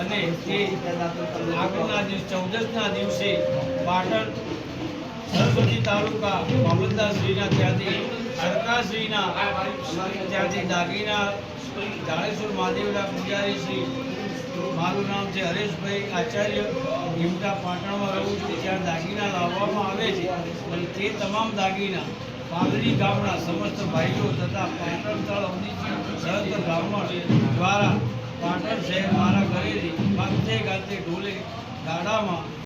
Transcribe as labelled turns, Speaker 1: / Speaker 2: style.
Speaker 1: અને તે આગળના દિવસ ચૌદસના દિવસે પાટણ સરસ્વતી તાલુકા મામલતદારશ્રીના ત્યાંથી સરકારશ્રીના ત્યાંથી દાગીના જાડેશ્વર મહાદેવના પૂજારી શ્રી મારું નામ છે હરેશભાઈ આચાર્ય. હિમતા પાટણમાં રહું છું. ત્યાં દાગીના લાવવામાં આવે છે. અને તે તમામ દાગીના પાલડી ગામના સમસ્ત ભાઈઓ તથા પાટણ તળ અવનીજી સહસ્ત્ર બ્રાહ્મણ દ્વારા પાટણ શહેર મારા ઘરેથી ગાંધે ગાંધે ઢોલે ગાડામાં